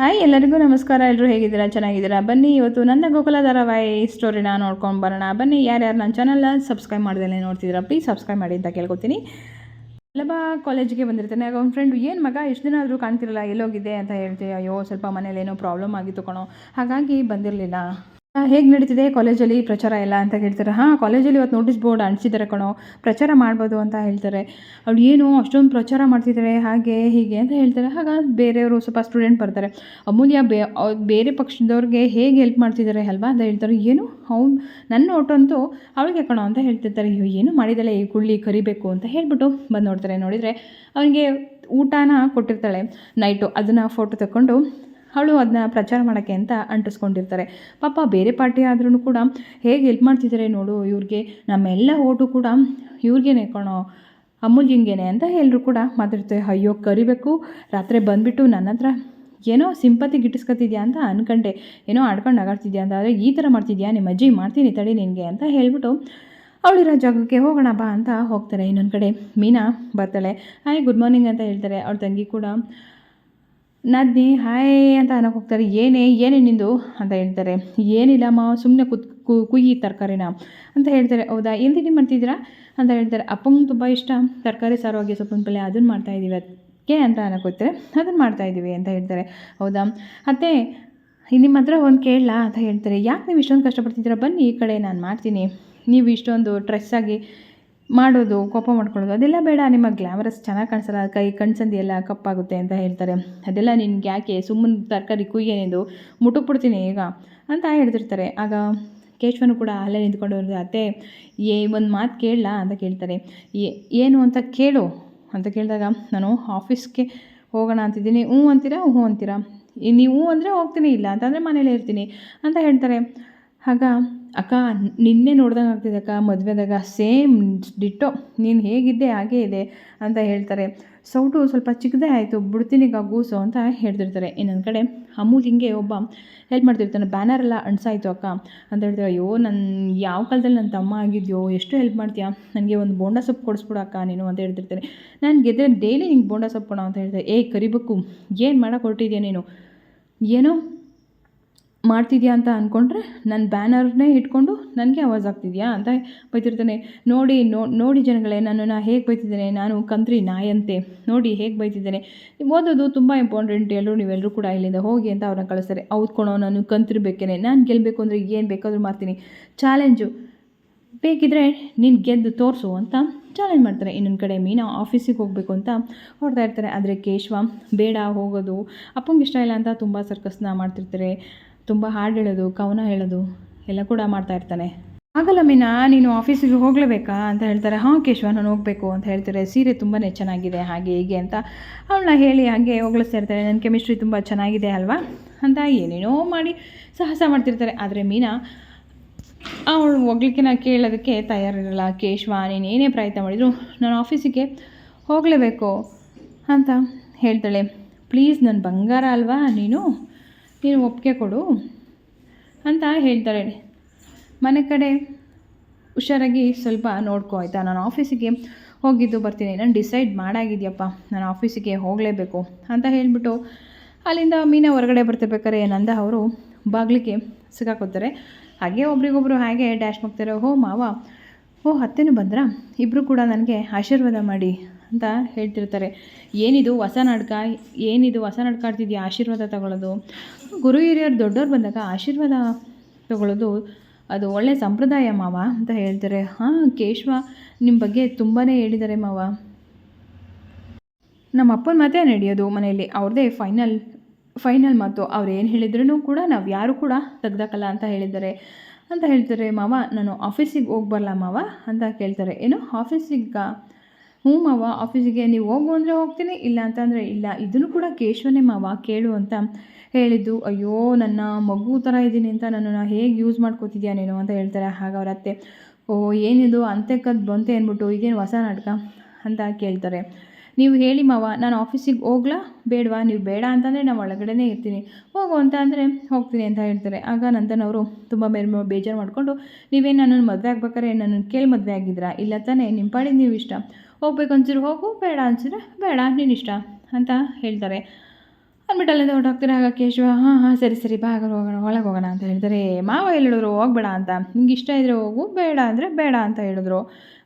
Hi ಎಲ್ಲರಿಗೂ ನಮಸ್ಕಾರ. ಎಲ್ಲರೂ ಹೇಗಿದ್ದೀರಾ? ಚೆನ್ನಾಗಿದ್ದೀರಾ? ಬನ್ನಿ, ಇವತ್ತು ನನ್ನ ಗೋಕುಲ ಧಾರಾವಾಹಿ ಸ್ಟೋರಿನ ನೋಡ್ಕೊಂಡು ಬರೋಣ. ಬನ್ನಿ, ಯಾರ್ಯಾರು ನನ್ನ ಚಾನಲ್ನ ಸಬ್ಸ್ಕ್ರೈಬ್ ಮಾಡ್ದೇ ನೋಡ್ತಿದ್ದೀರಾ ಪ್ಲೀಸ್ ಸಬ್ಸ್ಕ್ರೈಬ್ ಮಾಡಿ ಅಂತ ಕೇಳ್ಕೊತೀನಿ. ವಲ್ಲಭ ಕಾಲೇಜಿಗೆ ಬಂದಿರ್ತಾನೆ. ಆಗ ಅವ್ನ ಫ್ರೆಂಡು ಏನು ಮಗ, ಎಷ್ಟು ದಿನ ಆದರೂ ಕಾಣ್ತಿರಲ್ಲ ಎಲ್ಲೋಗಿದೆ ಅಂತ ಹೇಳ್ತೀವಿ ಅಯ್ಯೋ, ಸ್ವಲ್ಪ ಮನೇಲಿ ಏನೋ ಪ್ರಾಬ್ಲಮ್ ಆಗಿತ್ತು ಕಣೋ. ಹಾಗಾಗಿ ಬಂದಿರಲಿಲ್ಲ. ಹೇಗೆ ನಡೀತಿದೆ? ಕಾಲೇಜಲ್ಲಿ ಪ್ರಚಾರ ಎಲ್ಲ ಅಂತ ಕೇಳ್ತಾರೆ ಹಾಂ ಕಾಲೇಜಲ್ಲಿ ಇವತ್ತು ನೋಟಿಸ್ ಬೋರ್ಡ್ ಅಂಟಿಸಿದ್ದಾರೆ ಕಣೋ. ಪ್ರಚಾರ ಮಾಡ್ಬೋದು ಅಂತ ಹೇಳ್ತಾರೆ. ಅವ್ಳು ಏನು ಅಷ್ಟೊಂದು ಪ್ರಚಾರ ಮಾಡ್ತಿದ್ದಾರೆ ಹಾಗೆ, ಹೀಗೆ ಅಂತ ಹೇಳ್ತಾರೆ. ಆಗ ಬೇರೆಯವರು ಸ್ವಲ್ಪ ಸ್ಟೂಡೆಂಟ್ ಬರ್ತಾರೆ. ಅಮೂಲ್ಯ ಬೇರೆ ಪಕ್ಷದವ್ರಿಗೆ ಹೇಗೆ ಹೆಲ್ಪ್ ಮಾಡ್ತಿದ್ದಾರೆ ಅಲ್ವಾ ಅಂತ ಹೇಳ್ತಾರೆ. ಏನು? ಅವ್ನು ನನ್ನ ಒಟ್ಟಂತೂ ಅವಳಿಗೆ ಕಣೋ ಅಂತ ಹೇಳ್ತಿರ್ತಾರೆ. ಅಯ್ಯೋ, ಏನು ಮಾಡಿದಾಳೆ? ಈ ಕುಳ್ಳಿ ಕರಿಬೇಕು ಅಂತ ಹೇಳ್ಬಿಟ್ಟು ಬಂದು ನೋಡ್ತಾರೆ. ನೋಡಿದರೆ ಅವನಿಗೆ ಊಟನ ಕೊಟ್ಟಿರ್ತಾಳೆ. ನೈಟು ಅದನ್ನು ಫೋಟೋ ತಗೊಂಡು ಅವಳು ಅದನ್ನ ಪ್ರಚಾರ ಮಾಡೋಕ್ಕೆ ಅಂತ ಅಂಟಿಸ್ಕೊಂಡಿರ್ತಾರೆ. ಪಾಪ ಬೇರೆ ಪಾರ್ಟಿ ಆದ್ರೂ ಕೂಡ ಹೇಗೆ ಹೆಲ್ಪ್ ಮಾಡ್ತಿದ್ದಾರೆ ನೋಡು ಇವ್ರಿಗೆ. ನಮ್ಮೆಲ್ಲ ಓಟು ಕೂಡ ಇವ್ರಿಗೇನೆ ಕಣೋ ಅಮೂಲ್ಯಂಗೇನೆ ಅಂತ ಎಲ್ಲರೂ ಕೂಡ ಮಾತಾಡ್ತಾರೆ. ಅಯ್ಯೋ ಕರಿಬೇಕು, ರಾತ್ರಿ ಬಂದುಬಿಟ್ಟು ನನ್ನ ಹತ್ರ ಏನೋ ಸಿಂಪತಿ ಗಿಟ್ಟಿಸ್ಕೊತಿದ್ಯಾ ಅಂತ ಅನ್ಕೊಂಡೆ. ಏನೋ ಆಡ್ಕೊಂಡು ಆಗಾಡ್ತಿದ್ಯಾ ಅಂತ, ಆದರೆ ಈ ಥರ ಮಾಡ್ತಿದ್ಯಾ? ನಿಮ್ಮ ಅಜ್ಜಿ ಮಾಡ್ತೀನಿ ತಡಿ ನಿನಗೆ ಅಂತ ಹೇಳ್ಬಿಟ್ಟು ಅವಳಿರೋ ಜಾಗಕ್ಕೆ ಹೋಗೋಣ ಬಾ ಅಂತ ಹೋಗ್ತಾರೆ ಇನ್ನೊಂದು ಕಡೆ. ಮೀನಾ ಬರ್ತಾಳೆ. ಹಾಯ್ ಗುಡ್ ಮಾರ್ನಿಂಗ್ ಅಂತ ಹೇಳ್ತಾರೆ. ಅವಳ ತಂಗಿ ಕೂಡ ನದ್ನಿ, ಹಾಯ್ ಅಂತ ಅನ್ನೋಕೆ ಹೋಗ್ತಾರೆ. ಏನೇ ಏನೇ ನಿಂದು? ಅಂತ ಹೇಳ್ತಾರೆ. ಏನಿಲ್ಲ ಮಾ ಸುಮ್ಮನೆ ಕುತ್ ಕುಯ್ಯಿ ತರಕಾರಿನ ಅಂತ ಹೇಳ್ತಾರೆ. ಹೌದಾ? ಏನು ತಿಂಡಿ ಮಾಡ್ತಿದ್ದೀರಾ? ಅಂತ ಹೇಳ್ತಾರೆ. ಅಪ್ಪಂಗೆ ತುಂಬ ಇಷ್ಟ. ತರಕಾರಿ ಸಾರು ಹಾಗೆ ಸೊಪ್ಪಿನ ಪಲ್ಯ ಅದನ್ನು ಮಾಡ್ತಾಯಿದ್ದೀವಿ ಅದಕ್ಕೆ ಅಂತ ಅನ್ನೋಕೆ ಹೋಗ್ತಾರೆ. ಅದನ್ನು ಮಾಡ್ತಾಯಿದ್ದೀವಿ ಅಂತ ಹೇಳ್ತಾರೆ. ಹೌದಾ? ಅತ್ತೆ ನಿಮ್ಮ ಹತ್ರ ಒಂದು ಕೇಳಲಾ ಅಂತ ಹೇಳ್ತಾರೆ. ಯಾಕೆ ನೀವು ಇಷ್ಟೊಂದು ಕಷ್ಟಪಡ್ತಿದ್ದೀರಾ? ಬನ್ನಿ ಈ ಕಡೆ ನಾನು ಮಾಡ್ತೀನಿ. ನೀವು ಇಷ್ಟೊಂದು ಟ್ರೆಸ್ಸಾಗಿ ಮಾಡೋದು, ಕೋಪ ಮಾಡ್ಕೊಳ್ಳೋದು, ಅದೆಲ್ಲ ಬೇಡ. ನಿಮ್ಮ ಗ್ಲಾಮರಸ್ ಚೆನ್ನಾಗಿ ಕಾಣಿಸಲ್ಲ, ಕೈ ಕಣ್ಸಂದಿ ಎಲ್ಲ ಕಪ್ಪಾಗುತ್ತೆ ಅಂತ ಹೇಳ್ತಾರೆ. ಅದೆಲ್ಲ ನಿನ್ಗೆ ಯಾಕೆ? ಸುಮ್ಮನೆ ತರಕಾರಿ ಕುಯ್ಯೇನೆಂದು ಮುಟುಕ್ಬಿಡ್ತೀನಿ ಈಗ ಅಂತ ಹೇಳ್ತಿರ್ತಾರೆ. ಆಗ ಕೇಶವನು ಕೂಡ ಅಲ್ಲೇ ನಿಂತ್ಕೊಂಡು ಅತ್ತೆ, ಏ, ಒಂದು ಮಾತು ಕೇಳಲಾ? ಅಂತ ಕೇಳ್ತಾರೆ. ಏನು ಅಂತ ಕೇಳು. ಅಂತ ಕೇಳಿದಾಗ, ನಾನು ಆಫೀಸ್ಗೆ ಹೋಗೋಣ ಅಂತಿದ್ದೀನಿ. ಹ್ಞೂ ಅಂತೀರಾ? ಹ್ಞೂ ಅಂತೀರಾ. ನೀವು ಅಂದರೆ ಹೋಗ್ತೀನಿ, ಇಲ್ಲ ಅಂತಂದರೆ ಮನೇಲೇ ಇರ್ತೀನಿ. ಅಂತ ಹೇಳ್ತಾರೆ. ಆಗ ಅಕ್ಕ, ನಿನ್ನೆ ನೋಡ್ದಂಗೆ ಆಗ್ತಿದೆ ಅಕ್ಕ ಮದುವೆದಾಗ ಸೇಮ್ ಡಿಟ್ಟೋ, ನೀನು ಹೇಗಿದ್ದೆ, ಹಾಗೇ ಇದೆ ಅಂತ ಹೇಳ್ತಾರೆ. ಸೌಟು ಸ್ವಲ್ಪ ಚಿಕ್ಕದೇ ಆಯಿತು, ಬಿಡ್ತೀನಿ ಈಗ ಗೂಸು ಅಂತ ಹೇಳ್ತಿರ್ತಾರೆ. ಇನ್ನೊಂದು ಕಡೆ ಅಮೂಲ್ ಹಿಂಗೆ ಒಬ್ಬ ಹೆಲ್ಪ್ ಮಾಡ್ತಿರ್ತಾನೆ, ಬ್ಯಾನರ್ ಎಲ್ಲ ಅಣ್ಸಾಯ್ತು ಅಕ್ಕ ಅಂತ ಹೇಳ್ತಾರೆ ಅಯ್ಯೋ ನನ್ನ ಯಾವ ಕಾಲದಲ್ಲಿ ನನ್ನ ತಮ್ಮ ಆಗಿದೆಯೋ, ಎಷ್ಟು ಹೆಲ್ಪ್ ಮಾಡ್ತೀಯಾ? ನನಗೆ ಒಂದು ಬೋಂಡ ಸೊಪ್ಪು ಕೊಡಿಸ್ಬಿಡು ಅಕ್ಕ, ನೀನು ಅಂತ ಹೇಳ್ತಿರ್ತಾರೆ ನಾನು ಗೆದ್ದರೆ ಡೈಲಿ ನಿಂಗೆ ಬೋಂಡ ಸೊಪ್ಪು ಕೊಡೋ ಅಂತ ಹೇಳ್ತಾರೆ ಏಯ್ ಕರಿಬೇಕು ಏನು ಮಾಡೋಕ್ಕೆ ಹೊರಟಿದ್ಯಾ ನೀನು? ಏನೋ ಮಾಡ್ತಿದ್ಯಾ ಅಂತ ಅಂದ್ಕೊಂಡ್ರೆ ನನ್ನ ಬ್ಯಾನರ್ನೇ ಇಟ್ಕೊಂಡು ನನಗೆ ಆವಾಜ್ ಆಗ್ತಿದ್ಯಾ ಅಂತ ಬೈತಿರ್ತಾನೆ. ನೋಡಿ ನೋಡಿ ಜನಗಳೇ, ನನ್ನನ್ನು ಹೇಗೆ ಬೈತಿದ್ದೇನೆ? ನಾನು ಕಂತ್ರಿ ನಾಯಂತೆ. ನೋಡಿ, ಹೇಗೆ ಬೈತಿದ್ದೇನೆ? ಓದೋದು ತುಂಬ ಇಂಪಾರ್ಟೆಂಟ್ ಎಲ್ಲರೂ ನೀವೆಲ್ಲರೂ ಕೂಡ ಇಲ್ಲಿಂದ ಹೋಗಿ ಅಂತ ಅವ್ರನ್ನ ಕಳಿಸ್ತಾರೆ. ಹೌದ್ಕೊಳೋ ನಾನು ಕಂತ್ರಿಬೇಕೇನೆ ನಾನು ಗೆಲ್ಲಬೇಕು ಅಂದರೆ ಏನು ಬೇಕಾದರೂ ಮಾಡ್ತೀನಿ. ಚಾಲೆಂಜು. ಬೇಕಿದ್ರೆ ನೀನು ಗೆದ್ದು ತೋರಿಸು ಅಂತ ಚಾಲೆಂಜ್ ಮಾಡ್ತಾರೆ. ಇನ್ನೊಂದು ಕಡೆ ಮೀನಾ ಆಫೀಸಿಗೆ ಹೋಗಬೇಕು ಅಂತ ಹೊಡ್ತಾ ಇರ್ತಾರೆ. ಆದರೆ ಕೇಶವ, ಬೇಡ, ಹೋಗೋದು. ಅಪ್ಪಂಗೆ ಇಷ್ಟ ಇಲ್ಲ ಅಂತ ತುಂಬ ಸರ್ಕಸ್ನ ಮಾಡ್ತಿರ್ತಾರೆ. ತುಂಬ ಹಾಡು ಹೇಳೋದು, ಕವನ ಹೇಳೋದು, ಎಲ್ಲ ಕೂಡ ಮಾಡ್ತಾ ಇರ್ತಾನೆ. ಆಗಲ್ಲ ಮೀನಾ, ನೀನು ಆಫೀಸಿಗೆ ಹೋಗಲೇಬೇಕಾ ಅಂತ ಹೇಳ್ತಾರೆ. ಹಾಂ ಕೇಶವ, ನಾನು ಹೋಗಬೇಕು ಅಂತ ಹೇಳ್ತಾರೆ. ಸೀರೆ ತುಂಬಾ ಚೆನ್ನಾಗಿದೆ, ಹಾಗೆ ಹೀಗೆ ಅಂತ ಅವಳನ್ನ ಹೇಳಿ ಹಾಗೆ ಹೋಗ್ಲಿಸ್ತಾ ಇರ್ತಾರೆ. ನನ್ನ ಕೆಮಿಸ್ಟ್ರಿ ತುಂಬ ಚೆನ್ನಾಗಿದೆ ಅಲ್ವಾ? ಅಂತ ಏನೇನೋ ಮಾಡಿ ಸಾಹಸ ಮಾಡ್ತಿರ್ತಾರೆ. ಆದರೆ ಮೀನಾ, ಅವಳು ಹೋಗ್ಲಿಕ್ಕೆ ನಾನು ಕೇಳೋದಕ್ಕೆ ತಯಾರಿರಲ್ಲ. ಕೇಶವ, ನೀನು ಏನೇ ಪ್ರಯತ್ನ ಮಾಡಿದ್ರು ನಾನು ಆಫೀಸಿಗೆ ಹೋಗಲೇಬೇಕು ಅಂತ ಹೇಳ್ತಾಳೆ. ಪ್ಲೀಸ್ ನನ್ನ ಬಂಗಾರ ಅಲ್ವಾ ನೀನು? ನೀನು ಒಪ್ಪಿಗೆ ಕೊಡು ಅಂತ ಹೇಳ್ತಾರೆ. ಮನೆ ಕಡೆ ಹುಷಾರಾಗಿ ಸ್ವಲ್ಪ ನೋಡ್ಕೋ ಆಯಿತಾ? ನಾನು ಆಫೀಸಿಗೆ ಹೋಗಿದ್ದು ಬರ್ತೀನಿ. ನಾನು ಡಿಸೈಡ್ ಮಾಡಾಗಿದೆಯಪ್ಪ. ನಾನು ಆಫೀಸಿಗೆ ಹೋಗಲೇಬೇಕು ಅಂತ ಹೇಳಿಬಿಟ್ಟು ಅಲ್ಲಿಂದ ಮೀನ ಹೊರಗಡೆ ಬರ್ತಿರ್ಬೇಕಾದ್ರೆ ನಂದ ಅವರು ಬಾಗಿಲಿಗೆ ಸಿಗಾಕೋತಾರೆ ಹಾಗೆ ಒಬ್ರಿಗೊಬ್ರು ಹಾಗೆ ಡ್ಯಾಶ್ ಮಾಡ್ತಾರೆ. ಹೋ ಮಾವ, ಓ ಅತ್ತೆನೂ ಬಂದ್ರಾ? ಇಬ್ಬರು ಕೂಡ ನನಗೆ ಆಶೀರ್ವಾದ ಮಾಡಿ ಅಂತ ಹೇಳ್ತಿರ್ತಾರೆ. ಏನಿದು ಹೊಸ ನಾಟಕ? ಏನಿದು ಹೊಸ ನಾಟಕ ಆಡ್ತಿದ್ಯಾ? ಆಶೀರ್ವಾದ ತಗೊಳ್ಳೋದು. ಗುರು ಹಿರಿಯರು ದೊಡ್ಡವ್ರು ಬಂದಾಗ ಆಶೀರ್ವಾದ ತಗೊಳ್ಳೋದು ಅದು ಒಳ್ಳೆಯ ಸಂಪ್ರದಾಯ ಮಾವ ಅಂತ ಹೇಳ್ತಾರೆ. ಹಾಂ, ಕೇಶವ ನಿಮ್ಮ ಬಗ್ಗೆ ತುಂಬಾ ಹೇಳಿದ್ದಾರೆ ಮಾವ. ನಮ್ಮ ಅಪ್ಪನ ಮಾತೇ ನಡೆಯೋದು ಮನೆಯಲ್ಲಿ. ಅವ್ರದ್ದೇ ಫೈನಲ್ ಫೈನಲ್ ಮಾತು. ಅವ್ರು ಏನು ಹೇಳಿದ್ರೂ ಕೂಡ ನಾವು ಯಾರು ಕೂಡ ತೆಗ್ದಾಕಲ್ಲ ಅಂತ ಹೇಳಿದ್ದಾರೆ. ಅಂತ ಹೇಳ್ತಾರೆ, ಮಾವ, ನಾನು ಆಫೀಸಿಗೆ ಹೋಗಿ ಮಾವ? ಅಂತ ಕೇಳ್ತಾರೆ. ಏನು? ಆಫೀಸಿಗೆ ಹ್ಞೂ ಮಾವ ಆಫೀಸಿಗೆ ನೀವು ಹೋಗು ಅಂದರೆ ಹೋಗ್ತೀನಿ ಇಲ್ಲ ಅಂತಂದರೆ ಇಲ್ಲ. ಇದನ್ನು ಕೂಡ ಕೇಶವನೇ ಮಾವ ಕೇಳು ಅಂತ ಹೇಳಿದ್ದು. ಅಯ್ಯೋ, ನನ್ನ ಮಗು ಥರ ಇದ್ದೀನಿ ಅಂತ ನನ್ನನ್ನು ಹೇಗೆ ಯೂಸ್ ಮಾಡ್ಕೋತಿದ್ಯಾ ನೀನು ಅಂತ ಹೇಳ್ತಾರೆ ಹಾಗೆ ಅವ್ರ ಅತ್ತೆ. ಓ ಏನಿದು? ಅಂತೆಕ್ಕದ್ದು ಬಂತೆ ಅಂದ್ಬಿಟ್ಟು ಇದೇನು ಹೊಸ ನಾಟಕ? ಅಂತ ಕೇಳ್ತಾರೆ. ನೀವು ಹೇಳಿ ಮಾವ, ನಾನು ಆಫೀಸಿಗೆ ಹೋಗ್ಲಾ? ಬೇಡವಾ? ನೀವು ಬೇಡ ಅಂತಂದರೆ ನಾನು ಒಳಗಡೆನೇ ಇರ್ತೀನಿ. ಹೋಗು ಅಂತ ಅಂದರೆ ಹೋಗ್ತೀನಿ ಅಂತ ಹೇಳ್ತಾರೆ. ಆಗ ನಂತನವರು ತುಂಬ ಮೇಲೆ ಬೇಜಾರು ಮಾಡಿಕೊಂಡು, ನೀವೇನು ನನ್ನನ್ನು ಮದುವೆ ಆಗ್ಬೇಕಾದ್ರೆ ನನ್ನನ್ನು ಕೇಳಿ ಮದುವೆ ಆಗಿದ್ದೀರಾ? ಇಲ್ಲ ತಾನೇ ನಿಮ್ಮ ಪಾಡಿಗೆ ನೀವು ಇಷ್ಟ. ಹೋಗ್ಬೇಕು ಅನ್ಸಿದ್ರೆ ಹೋಗು, ಬೇಡ ಅನ್ಸಿದ್ರೆ ಬೇಡ, ನೀನು ಇಷ್ಟ ಅಂತ ಹೇಳ್ತಾರೆ. ಅಂದ್ಬಿಟ್ಟು ಅಲ್ಲಿಂದ ಹೊರಟೋಗ್ತಾರೆ ಆಗ ಕೇಶವ, ಹಾಂ ಹಾಂ, ಸರಿ ಸರಿ, ಬಾ ಹಾಗಾದ್ರೆ ಹೋಗೋಣ, ಒಳಗೆ ಹೋಗೋಣ ಅಂತ ಹೇಳ್ತಾರೆ ಮಾವ ಹೇಳಿದ್ರು, ಹೋಗ್ಬೇಡ ಅಂತ. ನಿಂಗೆ ಇಷ್ಟ ಇದ್ದರೆ ಹೋಗು, ಬೇಡ ಅಂದರೆ ಬೇಡ ಅಂತ ಹೇಳಿದ್ರು.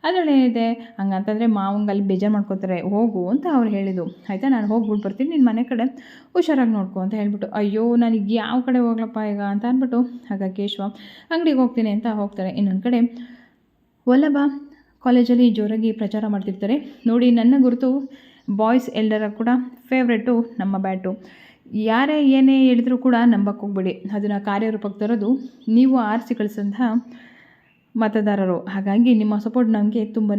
ಅದರಲ್ಲೇನಿದೆ ಹಂಗಂತಂದರೆ ಮಾವಂಗೆ ಅಲ್ಲಿ ಬೇಜಾರು ಮಾಡ್ಕೋತಾರೆ, ಹೋಗು ಅಂತ ಅವ್ರು ಹೇಳಿದ್ದು ಆಯಿತಾ, ನಾನು ಹೋಗ್ಬಿಟ್ಟು ಬರ್ತೀನಿ ನಿನ್ನ ಮನೆ ಕಡೆ ಹುಷಾರಾಗಿ ನೋಡ್ಕೊ ಅಂತ ಹೇಳ್ಬಿಟ್ಟು, ಅಯ್ಯೋ, ನನಗೆ ಯಾವ ಕಡೆ ಹೋಗ್ಲಪ್ಪ ಈಗ ಅಂತ ಅಂದ್ಬಿಟ್ಟು, ಆಗ ಕೇಶವ, ಅಂಗಡಿಗೆ ಹೋಗ್ತೀನಿ ಅಂತ ಹೋಗ್ತಾರೆ. ಇನ್ನೊಂದು ಕಡೆ, ವಲ್ಲಭ ಕಾಲೇಜಲ್ಲಿ ಜೋರಾಗಿ ಪ್ರಚಾರ ಮಾಡ್ತಿರ್ತಾರೆ. ನೋಡಿ, ನನ್ನ ಗುರುತು ಬಾಯ್ಸ್ ಎಲ್ಲರ ಕೂಡ ಫೇವ್ರೆಟು ನಮ್ಮ ಬ್ಯಾಟು. ಯಾರೇ ಏನೇ ಹೇಳಿದರೂ ಕೂಡ ನಂಬಕ್ಕೆ ಹೋಗ್ಬೇಡಿ. ಅದನ್ನು ಕಾರ್ಯರೂಪಕ್ಕೆ ತರೋದು ನೀವು ಆರಿಸಿ ಕಳಿಸಿದಂತಹ ಮತದಾರರು. ಹಾಗಾಗಿ ನಿಮ್ಮ ಸಪೋರ್ಟ್ ನಮಗೆ ತುಂಬಾ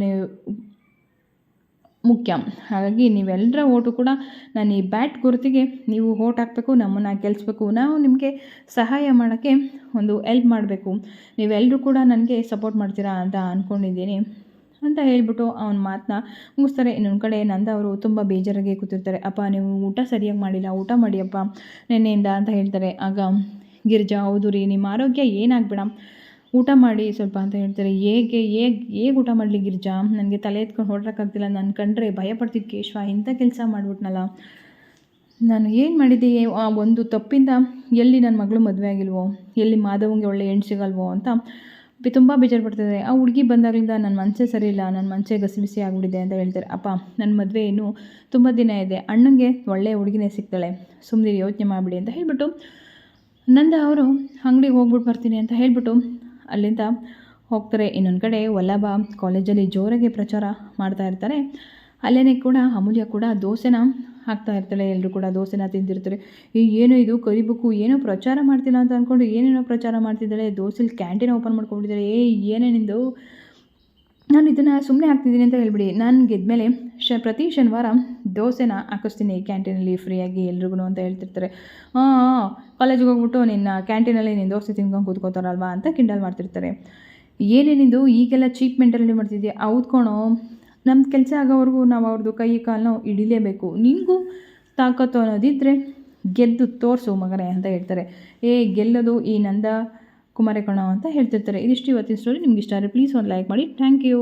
ಮುಖ್ಯ. ಹಾಗಾಗಿ ನೀವೆಲ್ಲರ ಓಟು ಕೂಡ ನಾನು ಈ ಬ್ಯಾಟ್ ಗುರುತಿಗೆ ನೀವು ಓಟ್ ಹಾಕಬೇಕು, ನಮ್ಮನ್ನು ಗೆಲ್ಲಿಸ್ಬೇಕು ನಾವು ನಿಮಗೆ ಸಹಾಯ ಮಾಡೋಕ್ಕೆ ಒಂದು ಎಲ್ಪ್ ಮಾಡಬೇಕು. ನೀವೆಲ್ಲರೂ ಕೂಡ ನನಗೆ ಸಪೋರ್ಟ್ ಮಾಡ್ತೀರಾ ಅಂತ ಅಂದ್ಕೊಂಡಿದ್ದೀನಿ ಅಂತ ಹೇಳ್ಬಿಟ್ಟು ಅವನ ಮಾತನ್ನ ಮುಗಿಸ್ತಾರೆ. ಇನ್ನೊಂದು ಕಡೆ ನಂದ ಅವರು ತುಂಬ ಬೇಜಾರಾಗಿ ಕೂತಿರ್ತಾರೆ. ಅಪ್ಪ, ನೀವು ಊಟ ಸರಿಯಾಗಿ ಮಾಡಿಲ್ಲ. ಊಟ ಮಾಡಿಯಪ್ಪ ನಿನ್ನೆಯಿಂದ ಅಂತ ಹೇಳ್ತಾರೆ. ಆಗ ಗಿರಿಜಾ, ಹೌದು ರೀ, ನಿಮ್ಮ ಆರೋಗ್ಯ ಏನಾಗಬೇಡ. ಊಟ ಮಾಡಿ ಸ್ವಲ್ಪ ಅಂತ ಹೇಳ್ತಾರೆ. ಹೇಗೆ ಹೇಗೆ ಹೇಗೆ ಊಟ ಮಾಡಲಿ ಗಿರಿಜಾ? ನನಗೆ ತಲೆ ಎತ್ಕೊಂಡು ಹೊರಡೋಕ್ಕಾಗ್ತಿಲ್ಲ. ನಾನು ಕಂಡ್ರೆ ಭಯ ಪಡ್ತಿದ್ದು ಕೇಶವ. ಇಂಥ ಕೆಲಸ ಮಾಡಿಬಿಟ್ನಲ್ಲ. ನಾನು ಏನು ಮಾಡಿದ್ದೆ ಒಂದು ತಪ್ಪಿಂದ ಎಲ್ಲಿ ನನ್ನ ಮಗಳು ಮದುವೆ ಆಗಿಲ್ವೋ? ಎಲ್ಲಿ ಮಾಧವಂಗೆ ಒಳ್ಳೆ ಹೆಣ್ಣು ಸಿಗಲ್ವೋ? ಅಂತ ತುಂಬ ಬೇಜಾರು ಪಡ್ತಿದ್ದಾರೆ ಆ ಹುಡುಗಿ ಬಂದಾಗಲಿಂದ ನನ್ನ ಮನಸ್ಸೇ ಸರಿ ಇಲ್ಲ ನನ್ನ ಮನಸ್ಸೇ ಗಸಿಬಿಸಿ ಆಗಿಬಿಟ್ಟಿದೆ ಅಂತ ಹೇಳ್ತಾರೆ. ಅಪ್ಪ ನನ್ನ ಮದುವೆ ಇನ್ನೂ ತುಂಬ ದಿನ ಇದೆ. ಅಣ್ಣಂಗೆ ಒಳ್ಳೆಯ ಹುಡುಗಿನೇ ಸಿಗ್ತಾಳೆ. ಸುಮ್ಮನೆ ಯೋಚನೆ ಮಾಡಿಬಿಡಿ ಅಂತ ಹೇಳಿಬಿಟ್ಟು ನಂದ ಅವರು ಅಂಗಡಿಗೆ ಹೋಗ್ಬಿಟ್ಟು ಬರ್ತೀನಿ ಅಂತ ಹೇಳಿಬಿಟ್ಟು ಅಲ್ಲಿಂದ ಹೋಗ್ತಾರೆ. ಇನ್ನೊಂದು ಕಡೆ ವಲ್ಲಭ ಕಾಲೇಜಲ್ಲಿ ಜೋರಾಗಿ ಪ್ರಚಾರ ಮಾಡ್ತಾ ಇರ್ತಾರೆ. ಅಲ್ಲೇ ಕೂಡ ಅಮೂಲ್ಯ ಕೂಡ ದೋಸೆನ ಹಾಕ್ತಾ ಇರ್ತಾಳೆ ಎಲ್ಲರೂ ಕೂಡ ದೋಸೆನ ತಿಂದಿರ್ತಾರೆ. ಈ ಏನು ಇದು? ಕರಿಬೇಕು ಏನೋ ಪ್ರಚಾರ ಮಾಡ್ತಿಲ್ಲ ಅಂತ ಅಂದ್ಕೊಂಡು ಏನೇನೋ ಪ್ರಚಾರ ಮಾಡ್ತಿದ್ದಾಳೆ. ದೋಸೆಲಿ ಕ್ಯಾಂಟೀನ್ ಓಪನ್ ಮಾಡ್ಕೊಂಡಿದ್ದಾಳೆ. ಏ ಏನೇನಿಂದು ನಾನು ಇದನ್ನು ಸುಮ್ಮನೆ ಹಾಕ್ತಿದ್ದೀನಿ ಅಂತ ಹೇಳ್ಬಿಡಿ. ನಾನು ಗೆದ್ಮೇಲೆ ಶ, ಪ್ರತಿ ಶನಿವಾರ ದೋಸೆನ ಹಾಕಿಸ್ತೀನಿ ಕ್ಯಾಂಟೀನಲ್ಲಿ ಫ್ರೀಯಾಗಿ ಎಲ್ರಿಗೂ ಅಂತ ಹೇಳ್ತಿರ್ತಾರೆ. ಹಾಂ ಕಾಲೇಜಿಗೆ ಹೋಗ್ಬಿಟ್ಟು ನಿನ್ನ ಕ್ಯಾಂಟೀನಲ್ಲಿ ನೀನು ದೋಸೆ ತಿನ್ಕೊಂಡು ಕೂತ್ಕೋತಾರಲ್ವಾ ಅಂತ ಕಿಂಡಲ್ ಮಾಡ್ತಿರ್ತಾರೆ. ಏನೇನಿದು ಈಗೆಲ್ಲ ಚೀಪ್ ಮೆಂಟಾಲಿಟಿ ಮಾಡ್ತಿದ್ದೆ ಔದ್ಕೊಳೋ ನಮ್ಮ ಕೆಲಸ ಆಗೋವರೆಗೂ ನಾವು ಅವ್ರದ್ದು ಕೈ ಕಾಲನ್ನ ಹಿಡಿಲೇಬೇಕು. ನಿನಗೂ ತಾಕತ್ತು ಅನ್ನೋದಿದ್ದರೆ ಗೆದ್ದು ತೋರಿಸು ಮಗನೇ ಅಂತ ಹೇಳ್ತಾರೆ. ಏ, ಗೆಲ್ಲೋದು ಈ ನಂದ ಕುಮಾರಕಣ ಅಂತ ಹೇಳ್ತಿರ್ತಾರೆ. ಇದಿಷ್ಟು ಇವತ್ತಿನ ಸ್ಟೋರಿ ನಿಮ್ಗೆ ಇಷ್ಟ ಆದರೆ ಪ್ಲೀಸ್ ಒಂದು ಲೈಕ್ ಮಾಡಿ. Thank you